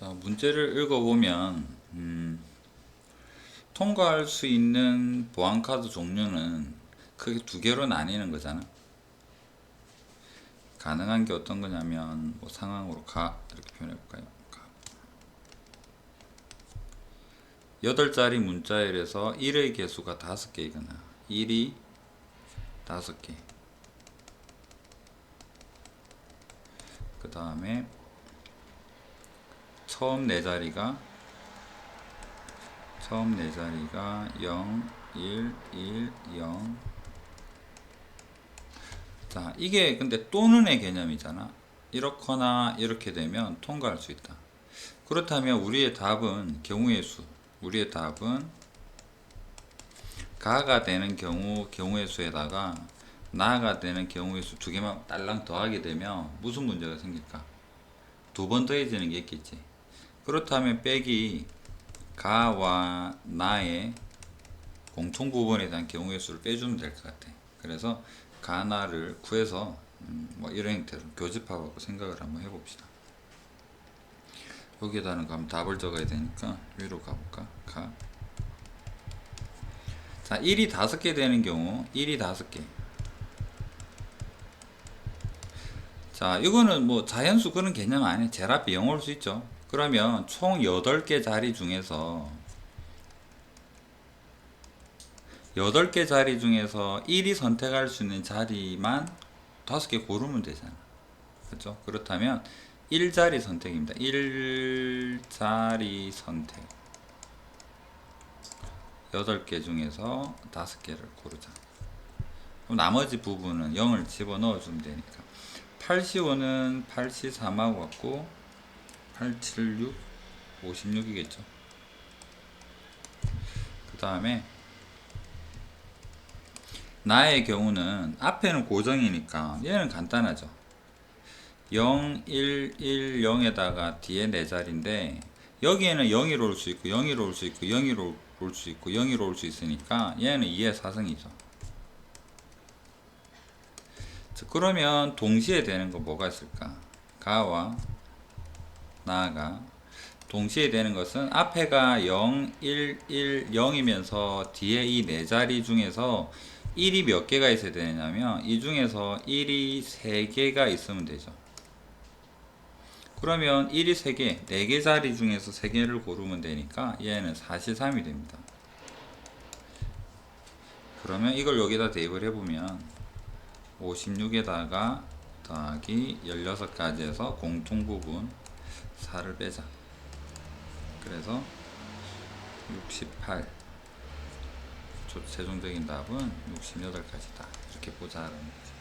자, 문제를 읽어보면, 음, 통과할 수 있는 보안카드 종류는 크게 두 개로 나뉘는 거잖아. 가능한 게 어떤 거냐면, 뭐 상황으로 가, 이렇게 표현해 볼까요? 가. 8자리 문자열에서 1의 개수가 5개이거나, 1이 5개. 그 다음에, 처음 네 자리가 처음 네 자리가 0, 1, 1, 0. 자, 이게 근데 또는의 개념이잖아. 이렇거나 이렇게 되면 통과할 수 있다. 그렇다면 우리의 답은 경우의 수. 우리의 답은 가가 되는 경우 경우의 수에다가 나가 되는 경우의 수 두 개만 딸랑 더하게 되면 무슨 문제가 생길까? 두 번 더해지는 게 있겠지. 그렇다면 빼기 가와 나의 공통 부분에 대한 경우의 수를 빼주면 될 것 같아. 그래서 가나를 구해서 음, 뭐 이런 형태로 교집합하고 생각을 한번 해봅시다. 여기에다는 그럼 답을 적어야 되니까 위로 가볼까? 가. 자, 1이 5개 되는 경우 1이 5개. 자, 이거는 뭐 자연수 그런 개념 아니에요. 0올수 있죠. 그러면 총 8개 자리 중에서 8개 자리 중에서 1이 선택할 수 있는 자리만 5개 고르면 되잖아. 그렇죠? 그렇다면 1자리 선택입니다. 1자리 선택. 8개 중에서 5개를 고르자. 그럼 나머지 부분은 0을 집어넣어 주면 되니까. 85는 83하고 같고 876 56이겠죠. 그 다음에 나의 경우는 앞에는 고정이니까 얘는 간단하죠. 0, 1, 1, 0에다가 뒤에 네 자리인데 여기에는 0이 올 수 있고 0이 올 수 있고 0이 올 수 있고 0이 올 수 있으니까 얘는 2의 4승이죠. 그러면 동시에 되는 거 뭐가 있을까? 가와 나가 동시에 되는 것은 앞에가 0, 1, 1, 0이면서 뒤에 이 네 자리 중에서 1이 몇 개가 있어야 되냐면 이 중에서 1이 3개가 있으면 되죠. 그러면 1이 3개, 4개 자리 중에서 3개를 고르면 되니까 얘는 43이 됩니다. 그러면 이걸 여기다 대입을 해보면 56에다가 더하기 16까지 해서 공통 부분 4를 빼자. 그래서 68. 최종적인 답은 68가지다. 이렇게 보자라는 거지.